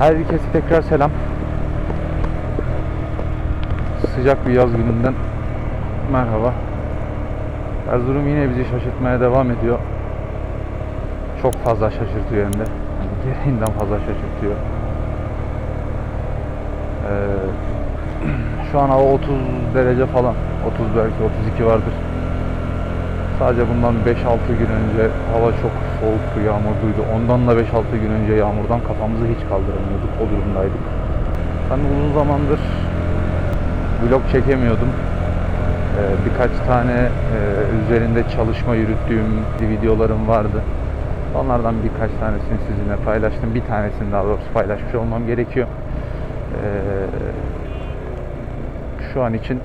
Herkese tekrar selam. Sıcak bir yaz gününden merhaba. Erzurum yine bizi şaşırtmaya devam ediyor. Çok fazla şaşırtıyor hem de. Yani gereğinden fazla şaşırtıyor. Ee, şu an hava 30 derece falan. 30 belki 32 vardır. Sadece bundan 5-6 gün önce hava çok soğuktu, yağmurluydu. Ondan da 5-6 gün önce yağmurdan kafamızı hiç kaldıramıyorduk. O durumdaydık. Ben uzun zamandır vlog çekemiyordum. Ee, birkaç tane e, üzerinde çalışma yürüttüğüm videolarım vardı. Onlardan birkaç tanesini sizinle paylaştım. Bir tanesini daha doğrusu paylaşmış olmam gerekiyor. Ee, şu an için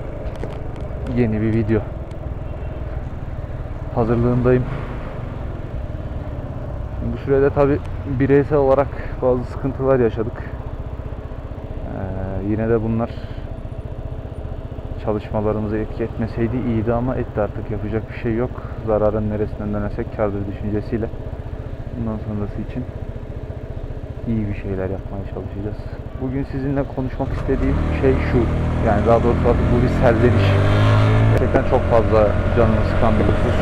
yeni bir video hazırlığındayım. Bu sürede tabi bireysel olarak bazı sıkıntılar yaşadık. Ee, yine de bunlar çalışmalarımıza etki etmeseydi iyiydi ama etti artık yapacak bir şey yok. Zararın neresinden dönersek kardır düşüncesiyle bundan sonrası için iyi bir şeyler yapmaya çalışacağız. Bugün sizinle konuşmak istediğim şey şu. Yani daha doğrusu artık bu bir serzeniş. Gerçekten çok fazla canımı sıkan bir husus.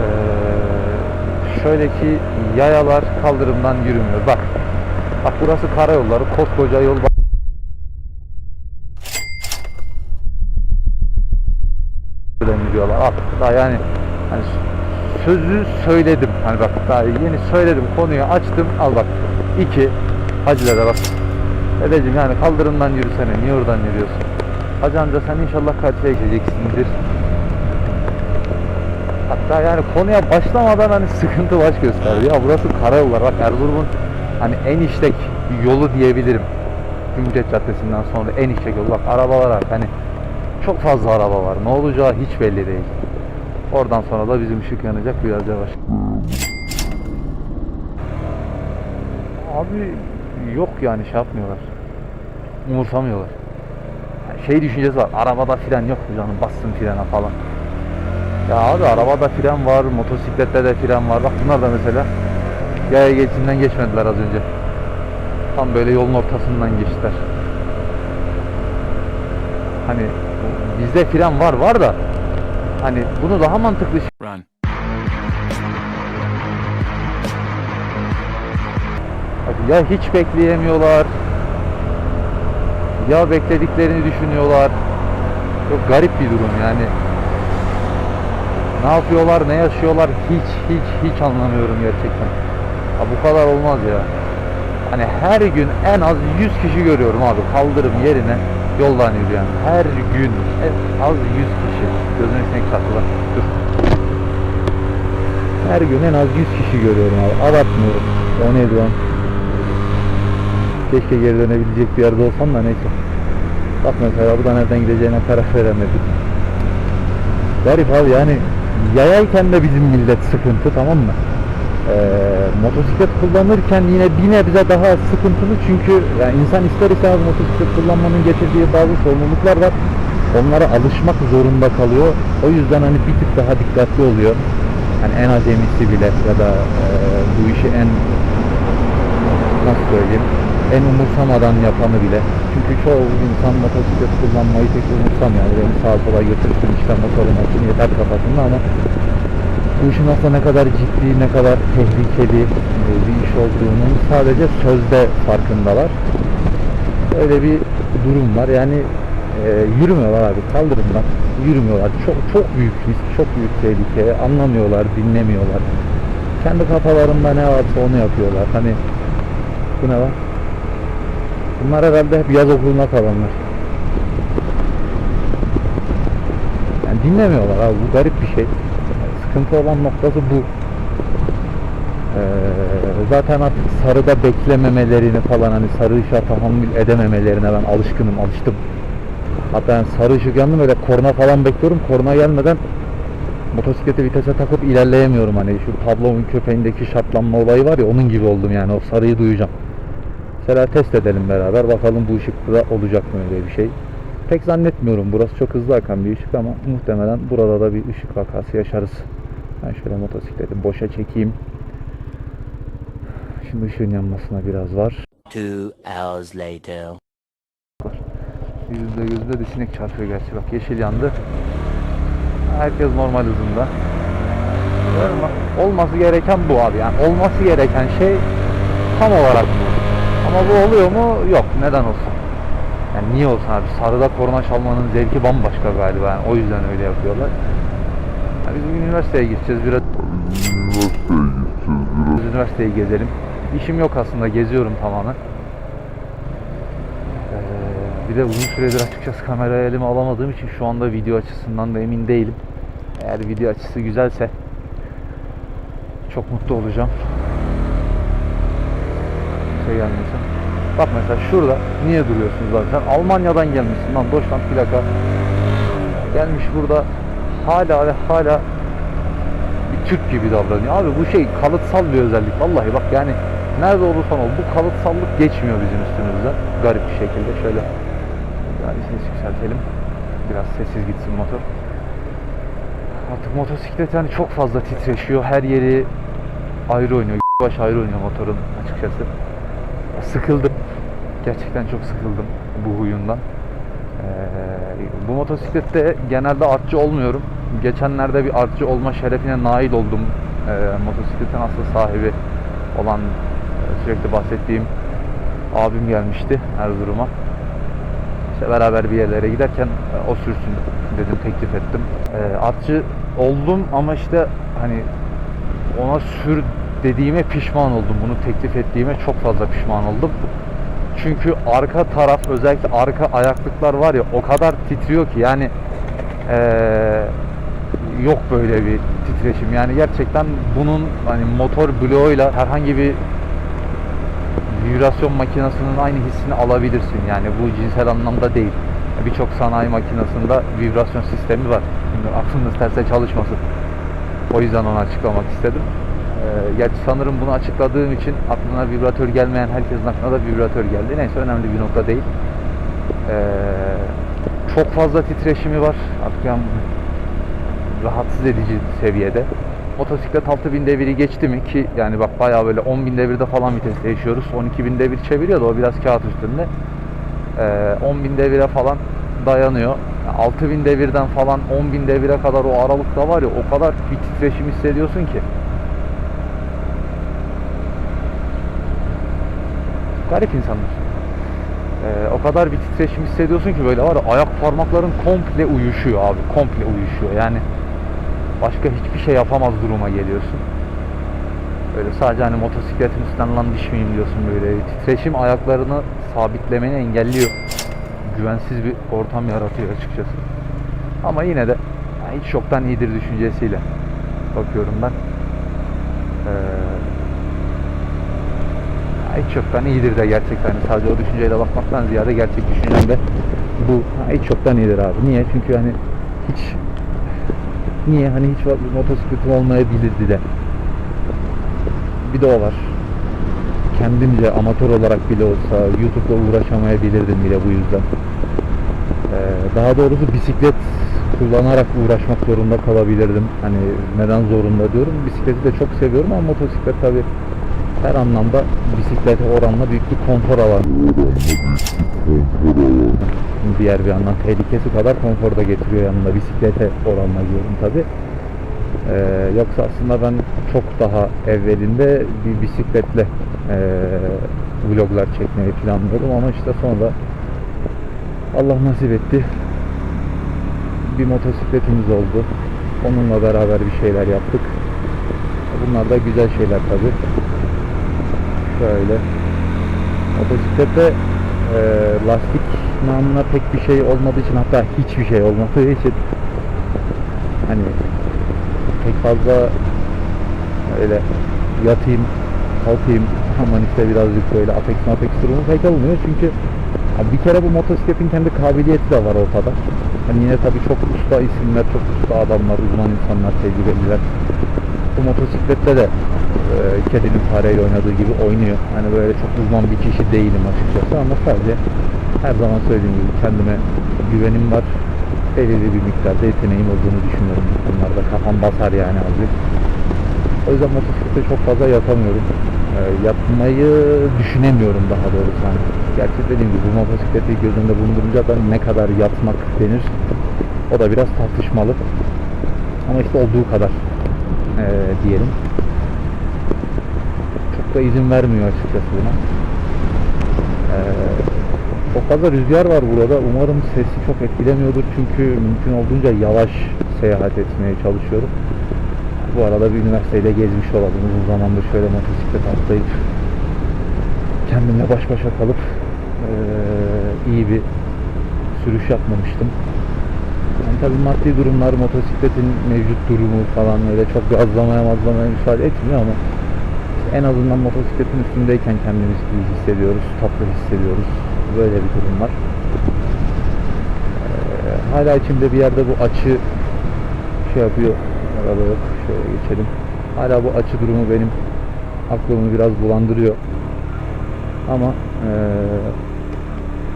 Ee, şöyle ki yayalar kaldırımdan yürümüyor. Bak. Bak burası karayolları. Koskoca yol Buradan yürüyorlar. Bak daha yani hani sözü söyledim. Hani bak daha yeni söyledim. Konuyu açtım. Al bak. İki. Hacılara bak. Dedeciğim yani kaldırımdan yürüsene. Niye oradan yürüyorsun? Hacı amca sen inşallah karşıya geçeceksindir. Hatta yani konuya başlamadan hani sıkıntı baş gösterdi. Ya burası karayollar. Bak Erzurum'un hani en işlek yolu diyebilirim. Cumhuriyet Caddesi'nden sonra en işlek yolu. Bak arabalar var. Hani çok fazla araba var. Ne olacağı hiç belli değil. Oradan sonra da bizim ışık yanacak biraz yavaş. Abi yok yani şey yapmıyorlar. Umursamıyorlar. Yani şey düşüncesi var. Arabada fren yok canım bassın frene falan. Ya abi arabada fren var, motosiklette de fren var. Bak bunlar da mesela yaya geçidinden geçmediler az önce. Tam böyle yolun ortasından geçtiler. Hani bizde fren var var da hani bunu daha mantıklı Run. Bak ya hiç bekleyemiyorlar ya beklediklerini düşünüyorlar. Çok garip bir durum yani. Ne yapıyorlar, ne yaşıyorlar hiç hiç hiç anlamıyorum gerçekten. Ha bu kadar olmaz ya. Hani her gün en az 100 kişi görüyorum abi kaldırım yerine yoldan yürüyen. Her gün en az 100 kişi. Gözüne sinek çarptılar. Dur. Her gün en az 100 kişi görüyorum abi. Abartmıyorum. O neydi lan? Keşke geri dönebilecek bir yerde olsam da neyse. Bak mesela bu da nereden gideceğine karar veremedik. Garip abi yani yayayken de bizim millet sıkıntı tamam mı? Ee, motosiklet kullanırken yine bir nebze daha sıkıntılı çünkü yani insan ister istemez motosiklet kullanmanın getirdiği bazı sorumluluklar var. Onlara alışmak zorunda kalıyor. O yüzden hani bir tık daha dikkatli oluyor. Hani en acemisi bile ya da e, bu işi en nasıl söyleyeyim en umursamadan yapanı bile. Çünkü çoğu insan motosiklet kullanmayı pek umursamıyor. Yani sağa sola götürsün işte motorun yeter kafasında ama bu işin aslında ne kadar ciddi, ne kadar tehlikeli e, bir iş olduğunun sadece sözde farkındalar. Öyle bir durum var. Yani e, yürümüyorlar abi kaldırımdan. Yürümüyorlar. Çok çok büyük risk, çok büyük tehlike. Anlamıyorlar, dinlemiyorlar. Kendi kafalarında ne varsa onu yapıyorlar. Hani bu ne var? Bunlar herhalde hep yaz okuluna kalanlar. Yani dinlemiyorlar abi. Bu garip bir şey. Sıkıntı olan noktası bu. Ee, zaten artık sarıda beklememelerini falan hani sarı ışığa tahammül edememelerine ben alışkınım, alıştım. Hatta yani sarı ışık yandım öyle korna falan bekliyorum. Korna gelmeden motosikleti vitese takıp ilerleyemiyorum hani şu tablonun köpeğindeki şartlanma olayı var ya onun gibi oldum yani o sarıyı duyacağım. Mesela test edelim beraber bakalım bu ışıkta olacak mı öyle bir şey. Pek zannetmiyorum burası çok hızlı akan bir ışık ama muhtemelen burada da bir ışık vakası yaşarız. Ben şöyle motosikleti boşa çekeyim. Şimdi ışığın yanmasına biraz var. Two hours later. Yüzde yüzde de sinek çarpıyor gerçi bak yeşil yandı. Herkes normal hızında. Olması gereken bu abi yani olması gereken şey tam olarak bu. Ama bu oluyor mu? Yok. Neden olsun? Yani niye olsun abi? Sarıda korna çalmanın zevki bambaşka galiba yani o yüzden öyle yapıyorlar. Ya biz bugün üniversiteye gideceğiz biraz. Biz üniversiteyi gezelim. İşim yok aslında geziyorum tamamen. Ee, bir de uzun süredir açıkçası kamerayı elime alamadığım için şu anda video açısından da emin değilim. Eğer video açısı güzelse çok mutlu olacağım. Şey gelmesin. Bak mesela şurada niye duruyorsunuz abi? Sen Almanya'dan gelmişsin lan Deutschland plaka. Gelmiş burada hala ve hala bir Türk gibi davranıyor. Abi bu şey kalıtsal bir özellik. Vallahi bak yani nerede olursan ol bu kalıtsallık geçmiyor bizim üstümüzden. Garip bir şekilde şöyle yani sesi yükseltelim. Biraz sessiz gitsin motor. Artık motosiklet yani çok fazla titreşiyor. Her yeri ayrı oynuyor. Baş ayrı oynuyor motorun açıkçası. Sıkıldım. Gerçekten çok sıkıldım bu huyundan. Ee, bu motosiklette genelde artçı olmuyorum. Geçenlerde bir artçı olma şerefine nail oldum. Ee, motosikletin asıl sahibi olan e, sürekli bahsettiğim abim gelmişti Erzurum'a. İşte beraber bir yerlere giderken e, o sürsün dedim teklif ettim. E, artçı oldum ama işte hani ona sür dediğime pişman oldum. Bunu teklif ettiğime çok fazla pişman oldum. Çünkü arka taraf özellikle arka ayaklıklar var ya o kadar titriyor ki yani eee, yok böyle bir titreşim. Yani gerçekten bunun hani motor bloğuyla herhangi bir vibrasyon makinesinin aynı hissini alabilirsin. Yani bu cinsel anlamda değil. Birçok sanayi makinesinde vibrasyon sistemi var. Şimdi aklınız terse çalışmasın. O yüzden onu açıklamak istedim. Ee, gerçi sanırım bunu açıkladığım için aklına vibratör gelmeyen herkesin aklına da vibratör geldi. Neyse önemli bir nokta değil. Ee, çok fazla titreşimi var. Artık yani rahatsız edici seviyede. Motosiklet 6000 deviri geçti mi ki yani bak bayağı böyle 10.000 devirde falan viteste yaşıyoruz. 12.000 devir çeviriyor da o biraz kağıt üstünde. Ee, 10.000 devire falan dayanıyor. Yani 6000 devirden falan 10.000 devire kadar o aralıkta var ya o kadar bir titreşim hissediyorsun ki. Garip insanlar. Ee, o kadar bir titreşim hissediyorsun ki böyle var ya ayak parmakların komple uyuşuyor abi. Komple uyuşuyor. Yani başka hiçbir şey yapamaz duruma geliyorsun. Böyle sadece hani motosikletin üstünden lan düşmeyeyim diyorsun böyle. Titreşim ayaklarını sabitlemeni engelliyor. Güvensiz bir ortam yaratıyor açıkçası. Ama yine de hiç yoktan iyidir düşüncesiyle bakıyorum ben. Ee, ya hiç yoktan iyidir de gerçekten. Hani sadece o düşünceyle bakmaktan ziyade gerçek düşüncem de bu. Ha, hiç yoktan iyidir abi. Niye? Çünkü hani hiç niye hani hiç motosikletim olmayabilirdi de. Bir de o var. Kendimce amatör olarak bile olsa YouTube'da uğraşamayabilirdim bile bu yüzden. Ee, daha doğrusu bisiklet kullanarak uğraşmak zorunda kalabilirdim. Hani neden zorunda diyorum. Bisikleti de çok seviyorum ama motosiklet tabi her anlamda bisiklete oranla büyük bir konfor alanı. Diğer bir yandan tehlikesi kadar konfor da getiriyor yanında bisiklete oranla diyorum tabi. Ee, yoksa aslında ben çok daha evvelinde bir bisikletle ee, vloglar çekmeyi planlıyordum ama işte sonra Allah nasip etti. Bir motosikletimiz oldu. Onunla beraber bir şeyler yaptık. Bunlar da güzel şeyler tabi. Şöyle. Motosiklette e, lastik namına pek bir şey olmadığı için hatta hiçbir şey olmadığı için hani pek fazla öyle yatayım, kalkayım aman işte birazcık böyle apex apex durumu pek olmuyor çünkü bir kere bu motosikletin kendi kabiliyeti de var ortada. Hani yine tabii çok usta isimler, çok usta adamlar, uzman insanlar, tecrübeliler. Bu motosiklette de e, kedinin fareyle oynadığı gibi oynuyor. Hani böyle çok uzman bir kişi değilim açıkçası ama sadece her zaman söylediğim gibi kendime güvenim var. Belirli bir miktarda yeteneğim olduğunu düşünüyorum bu konularda. Kafam basar yani azıcık. O yüzden motosiklete çok fazla yatamıyorum. E, yapmayı düşünemiyorum daha doğrusu. Hani gerçi dediğim gibi bu motosikleti göz önünde bulundurunca da ne kadar yatmak denir o da biraz tartışmalı. Ama işte olduğu kadar e, diyelim. Çok da izin vermiyor açıkçası buna. E, çok fazla rüzgar var burada. Umarım sesi çok etkilemiyordur çünkü mümkün olduğunca yavaş seyahat etmeye çalışıyorum. Bu arada bir üniversiteyle gezmiş olalım. Uzun zamandır şöyle motosiklet atlayıp kendimle baş başa kalıp eee, iyi bir sürüş yapmamıştım. Yani tabii maddi durumlar, motosikletin mevcut durumu falan öyle çok gazlamaya mazlamaya müsaade etmiyor ama işte en azından motosikletin üstündeyken kendimizi iyi hissediyoruz, tatlı hissediyoruz. Böyle bir durum var. Eee, hala içimde bir yerde bu açı şey yapıyor. Araba yok. Şöyle geçelim. Hala bu açı durumu benim aklımı biraz bulandırıyor. Ama eee,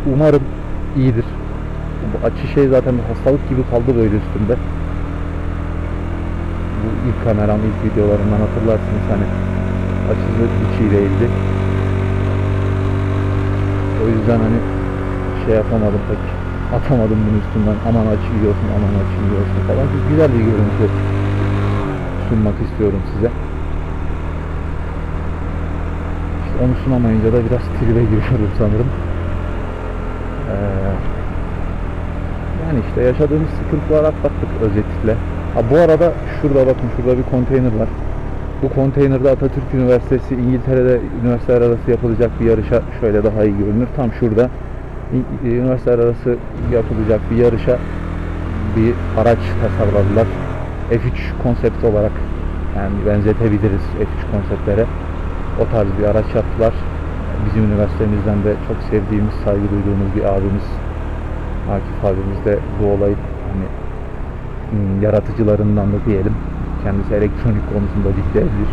umarım iyidir. Bu açı şey zaten hastalık gibi kaldı böyle üstümde. Bu ilk kameram, ilk videolarımdan hatırlarsınız hani açısı hiç değildi. O yüzden hani şey yapamadım pek atamadım bunun üstünden aman açı yiyorsun aman açı yiyorsun falan güzel bir görüntü sunmak istiyorum size. İşte onu sunamayınca da biraz tribe giriyorum sanırım. Ee, yani işte yaşadığımız sıkıntılar atlattık özetle. Ha bu arada şurada bakın şurada bir konteyner var. Bu konteynerde Atatürk Üniversitesi İngiltere'de üniversiteler arası yapılacak bir yarışa şöyle daha iyi görünür. Tam şurada üniversiteler arası yapılacak bir yarışa bir araç tasarladılar. F3 konsept olarak yani benzetebiliriz F3 konseptlere. O tarz bir araç yaptılar. Bizim üniversitemizden de çok sevdiğimiz, saygı duyduğumuz bir abimiz Akif abimiz de bu olayın hani hmm, yaratıcılarından da diyelim. Kendisi elektronik konusunda bir devdir.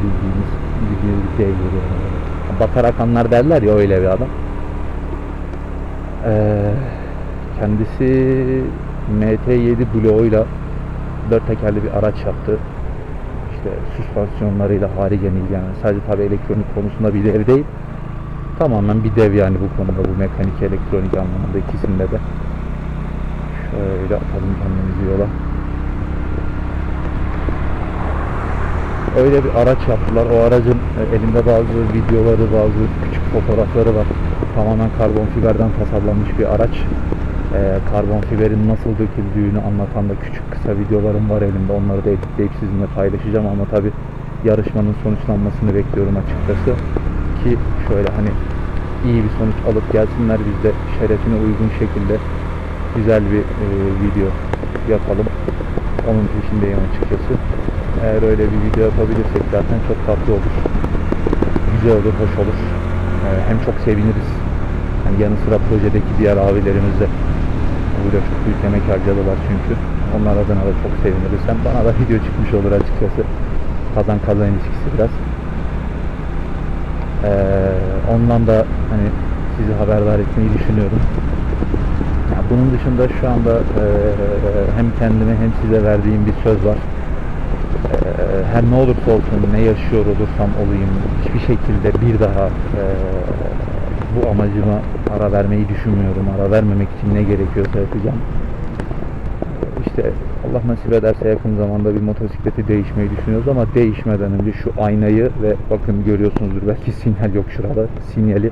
Bildiğimiz bildiğimiz bir devdir yani. Batarak anlar derler ya öyle bir adam. Ee, kendisi MT7 bloğuyla dört tekerli bir araç yaptı. İşte süspansiyonlarıyla harika ilgilenen. Sadece tabi elektronik konusunda bir dev değil. Tamamen bir dev yani bu konuda bu mekanik elektronik anlamında ikisinde de. Şöyle atalım kendimizi yola. Öyle bir araç yaptılar. O aracın e, elinde bazı videoları, bazı küçük fotoğrafları var. Tamamen karbon fiberden tasarlanmış bir araç. Ee, karbon fiberin nasıl döküldüğünü anlatan da küçük kısa videolarım var elimde. Onları da editleyip sizinle paylaşacağım ama tabi yarışmanın sonuçlanmasını bekliyorum açıkçası. Ki şöyle hani iyi bir sonuç alıp gelsinler biz de şerefine uygun şekilde güzel bir e, video yapalım. Onun peşindeyim açıkçası. Eğer öyle bir video yapabilirsek zaten çok tatlı olur. Güzel olur, hoş olur. Ee, hem çok seviniriz. Hani yanı sıra projedeki diğer abilerimiz de burada çok büyük emek harcadılar çünkü. Onlar adına da çok seviniriz. Hem bana da video çıkmış olur açıkçası. Kazan kazan ilişkisi biraz. Ee, ondan da hani sizi haberdar etmeyi düşünüyorum. Ya bunun dışında şu anda eee, hem kendime hem size verdiğim bir söz var. Eee, her ne olursa olsun, ne yaşıyor olursam olayım, hiçbir şekilde bir daha eee, bu amacıma ara vermeyi düşünmüyorum. Ara vermemek için ne gerekiyorsa yapacağım. İşte Allah nasip ederse yakın zamanda bir motosikleti değişmeyi düşünüyoruz ama değişmeden önce şu aynayı ve bakın görüyorsunuzdur belki sinyal yok şurada sinyali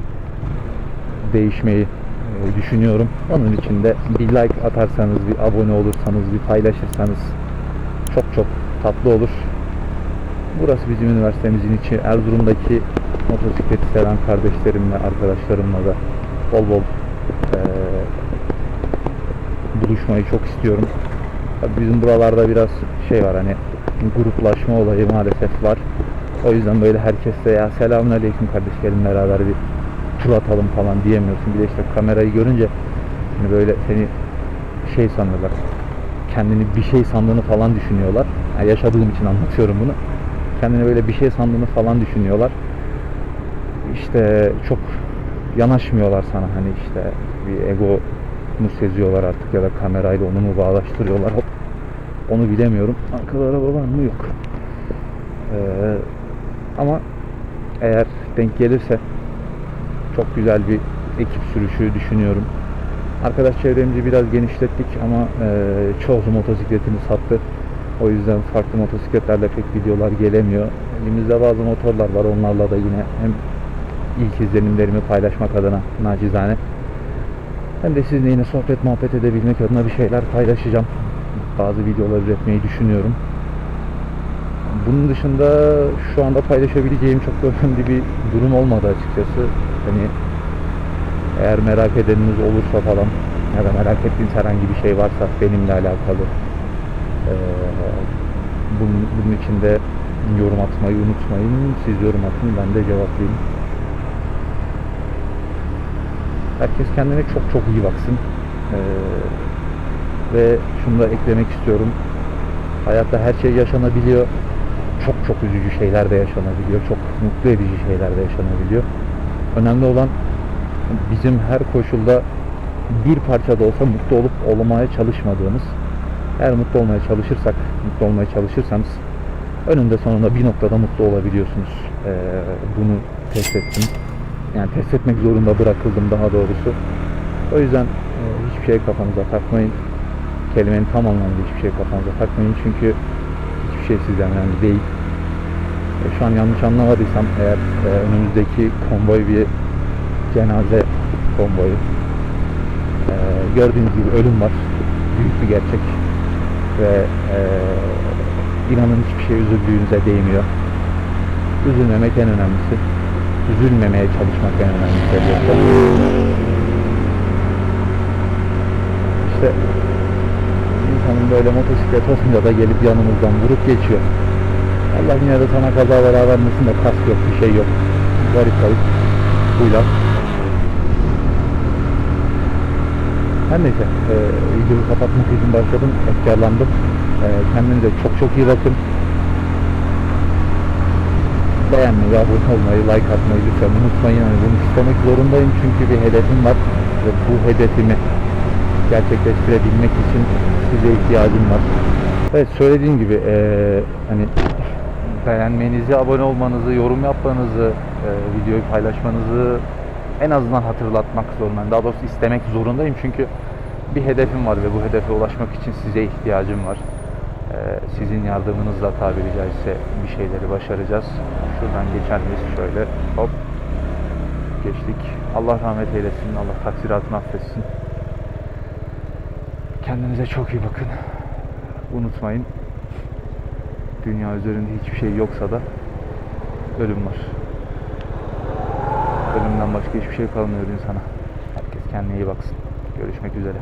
değişmeyi e, düşünüyorum. Onun için de bir like atarsanız, bir abone olursanız, bir paylaşırsanız çok çok tatlı olur. Burası bizim üniversitemizin içi. Erzurum'daki motosikleti seven kardeşlerimle, arkadaşlarımla da bol bol e, buluşmayı çok istiyorum. Bizim buralarda biraz şey var hani gruplaşma olayı maalesef var. O yüzden böyle herkese ya selamünaleyküm kardeş gelin beraber bir tur atalım falan diyemiyorsun. Bir de işte kamerayı görünce hani böyle seni şey sanıyorlar. Kendini bir şey sandığını falan düşünüyorlar. Yani yaşadığım için anlatıyorum bunu. Kendini böyle bir şey sandığını falan düşünüyorlar. İşte çok yanaşmıyorlar sana hani işte bir ego mu seziyorlar artık ya da kamerayla onu mu bağlaştırıyorlar hop onu bilemiyorum. Arkada araba var mı? Yok. Ee, ama eğer denk gelirse çok güzel bir ekip sürüşü düşünüyorum. Arkadaş çevremizi biraz genişlettik ama e, çoğu motosikletini sattı. O yüzden farklı motosikletlerle pek videolar gelemiyor. Elimizde bazı motorlar var. Onlarla da yine hem ilk izlenimlerimi paylaşmak adına nacizane hem de sizinle yine sohbet muhabbet edebilmek adına bir şeyler paylaşacağım. Bazı videolar üretmeyi düşünüyorum. Bunun dışında şu anda paylaşabileceğim çok da önemli bir durum olmadı açıkçası. Hani eğer merak edeniniz olursa falan ya da merak ettiğiniz herhangi bir şey varsa benimle alakalı eee, bunun, bunun için yorum atmayı unutmayın. Siz yorum atın ben de cevaplayayım. Herkes kendine çok çok iyi baksın. Eee, ve şunu da eklemek istiyorum. Hayatta her şey yaşanabiliyor. Çok çok üzücü şeyler de yaşanabiliyor. Çok mutlu edici şeyler de yaşanabiliyor. Önemli olan bizim her koşulda bir parça da olsa mutlu olup olmaya çalışmadığımız. Eğer mutlu olmaya çalışırsak, mutlu olmaya çalışırsanız önünde sonunda bir noktada mutlu olabiliyorsunuz. Ee, bunu test ettim. Yani test etmek zorunda bırakıldım daha doğrusu. O yüzden e, hiçbir şey kafanıza takmayın. Kelimenin tam anlamıyla hiçbir şey kafanıza takmayın çünkü hiçbir şey sizden önemli değil. E, şu an yanlış anlamadıysam eğer e, önümüzdeki konvoy bir cenaze konvoyu. E, gördüğünüz gibi ölüm var. Büyük bir gerçek. Ve e, inanın hiçbir şey üzüldüğünüze değmiyor. Üzülmemek en önemlisi. Üzülmemeye çalışmak en önemlisi. İşte insanın böyle motosiklet olunca da gelip yanımızdan vurup geçiyor. Allah yine de sana kaza bela vermesin de kask yok, bir şey yok. Garip garip huylar. Her neyse, e, videoyu kapatmak için başladım, efkarlandım. E, kendinize çok çok iyi bakın. Beğenmeyi, abone olmayı, like atmayı lütfen unutmayın. Yani bunu istemek zorundayım çünkü bir hedefim var ve bu hedefimi gerçekleştirebilmek için size ihtiyacım var. Evet söylediğim gibi eee, hani beğenmenizi, abone olmanızı, yorum yapmanızı, eee, videoyu paylaşmanızı en azından hatırlatmak zorundayım. Daha doğrusu istemek zorundayım çünkü bir hedefim var ve bu hedefe ulaşmak için size ihtiyacım var. Eee, sizin yardımınızla tabiri caizse bir şeyleri başaracağız. Şuradan geçer miyiz şöyle hop geçtik. Allah rahmet eylesin, Allah taksiratını affetsin. Kendinize çok iyi bakın. Unutmayın. Dünya üzerinde hiçbir şey yoksa da ölüm var. Ölümden başka hiçbir şey kalmıyor insana. Herkes kendine iyi baksın. Görüşmek üzere.